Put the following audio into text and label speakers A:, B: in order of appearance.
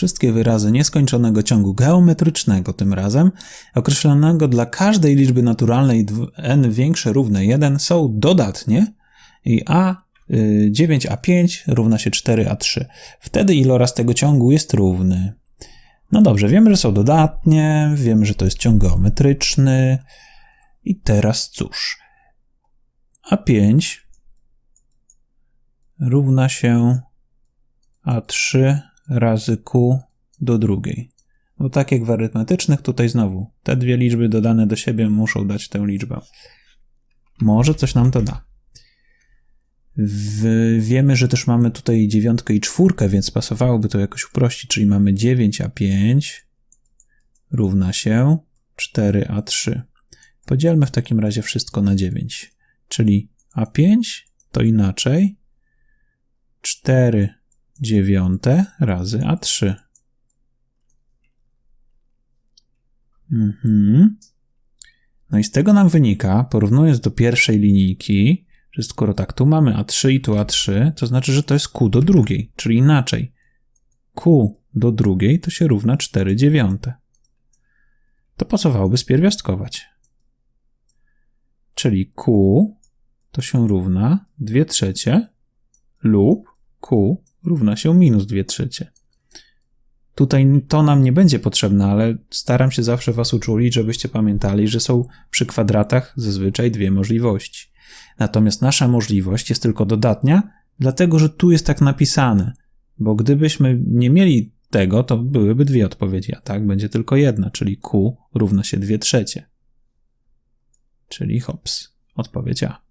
A: Wszystkie wyrazy nieskończonego ciągu geometrycznego tym razem, określonego dla każdej liczby naturalnej n większe równe 1 są dodatnie i a y, 9a5 równa się 4a3. Wtedy iloraz tego ciągu jest równy. No dobrze, wiemy, że są dodatnie, wiemy, że to jest ciąg geometryczny. I teraz cóż? A5 równa się A3 razy Q do drugiej. Bo tak jak w arytmetycznych, tutaj znowu te dwie liczby dodane do siebie muszą dać tę liczbę. Może coś nam to da. W, wiemy, że też mamy tutaj dziewiątkę i czwórkę, więc pasowałoby to jakoś uprościć, czyli mamy 9a5 równa się 4a3. Podzielmy w takim razie wszystko na 9, czyli a5 to inaczej 4 dziewiąte razy a3. Mhm. No i z tego nam wynika, porównując do pierwszej linijki, że skoro tak, tu mamy A3 i tu A3, to znaczy, że to jest Q do drugiej, czyli inaczej. Q do drugiej to się równa 4 dziewiąte. To pasowałoby spierwiastkować. Czyli Q to się równa 2 trzecie lub Q równa się minus 2 trzecie. Tutaj to nam nie będzie potrzebne, ale staram się zawsze Was uczulić, żebyście pamiętali, że są przy kwadratach zazwyczaj dwie możliwości. Natomiast nasza możliwość jest tylko dodatnia, dlatego że tu jest tak napisane. Bo gdybyśmy nie mieli tego, to byłyby dwie odpowiedzi, a tak będzie tylko jedna, czyli Q równa się 2 trzecie. Czyli hops, odpowiedź A.